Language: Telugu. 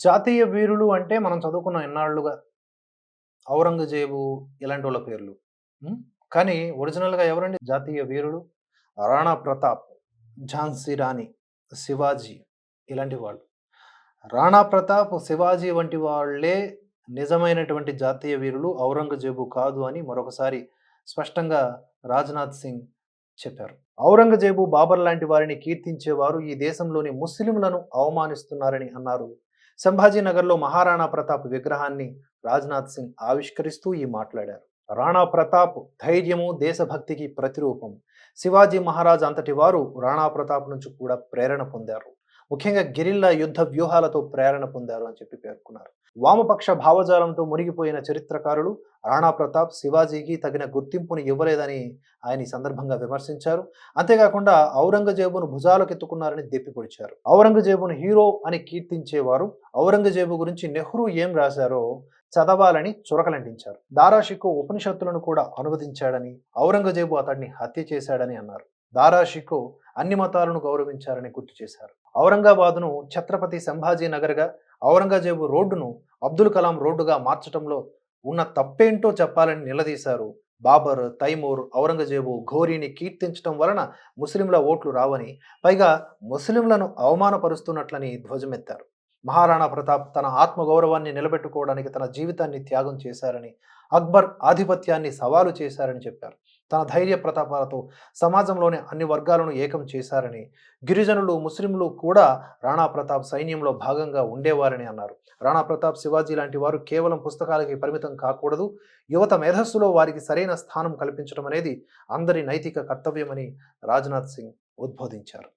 జాతీయ వీరులు అంటే మనం చదువుకున్న ఎన్నాళ్ళుగా? ఔరంగజేబు ఇలాంటి వాళ్ళ పేర్లు. కానీ ఒరిజినల్గా ఎవరండి జాతీయ వీరుడు రాణా ప్రతాప్ ఝాన్సీ రాణి శివాజీ ఇలాంటి వాళ్ళు. రాణా ప్రతాప్ శివాజీ వంటి వాళ్ళే నిజమైనటువంటి జాతీయ వీరులు ఔరంగజేబు కాదు అని మరొకసారి స్పష్టంగా రాజ్నాథ్ సింగ్ చెప్పారు. ఔరంగజేబు బాబర్ లాంటి వారిని కీర్తించేవారు ఈ దేశంలోని ముస్లింలను అవమానిస్తున్నారని అన్నారు సంభాజీనగర్లో మహారాణా ప్రతాప్ విగ్రహాన్ని రాజ్నాథ్ సింగ్ ఆవిష్కరిస్తూ ఈ మాట్లాడారు. రాణా ప్రతాప్ ధైర్యము దేశభక్తికి ప్రతిరూపం. శివాజీ మహారాజ్ అంతటి వారు రాణా ప్రతాప్ నుంచి కూడా ప్రేరణ పొందారు. ముఖ్యంగా గిరిల్లా యుద్ధ వ్యూహాలతో ప్రేరణ పొందారు అని చెప్పి పేర్కొన్నారు. వామపక్ష భావజాలంతో మునిగిపోయిన చరిత్రకారులు రాణా ప్రతాప్ శివాజీకి తగిన గుర్తింపుని ఇవ్వలేదని ఆయన ఈ సందర్భంగా విమర్శించారు. అంతేకాకుండా ఔరంగజేబును భుజాలకెత్తుకున్నారని దెప్పిపొడిచారు ఔరంగజేబును హీరో అని కీర్తించేవారు ఔరంగజేబు గురించి నెహ్రూ ఏం రాశారో చదవాలని చురకలంటించారు. దారాషికో ఉపనిషత్తులను కూడా అనువదించాడని ఔరంగజేబు అతడిని హత్య చేశాడని అన్నారు. దారాషికో అన్ని మతాలను గౌరవించారని గుర్తు చేశారు. ఔరంగాబాద్ను ఛత్రపతి సంభాజీ నగర్గా ఔరంగజేబు రోడ్డును అబ్దుల్ కలాం రోడ్డుగా మార్చడంలో ఉన్న తప్పేంటో చెప్పాలని నిలదీశారు. బాబర్ తైమూర్ ఔరంగజేబు ఘోరీని కీర్తించడం వలన ముస్లింల ఓట్లు రావని పైగా ముస్లింలను అవమానపరుస్తున్నట్లని ధ్వజమెత్తారు. మహారాణా ప్రతాప్ తన ఆత్మగౌరవాన్ని నిలబెట్టుకోవడానికి తన జీవితాన్ని త్యాగం చేశారని అక్బర్ ఆధిపత్యాన్ని సవాలు చేశారని చెప్పారు. తన ధైర్య ప్రతాపాలతో సమాజంలోని అన్ని వర్గాలను ఏకం చేశారని గిరిజనులు ముస్లింలు కూడా రాణా ప్రతాప్ సైన్యంలో భాగంగా ఉండేవారని అన్నారు. రాణా ప్రతాప్ శివాజీ లాంటి వారు కేవలం పుస్తకాలకి పరిమితం కాకూడదు యువత మేధస్సులో వారికి సరైన స్థానం కల్పించడం అనేది అందరి నైతిక కర్తవ్యమని రాజ్నాథ్ సింగ్ ఉద్బోధించారు.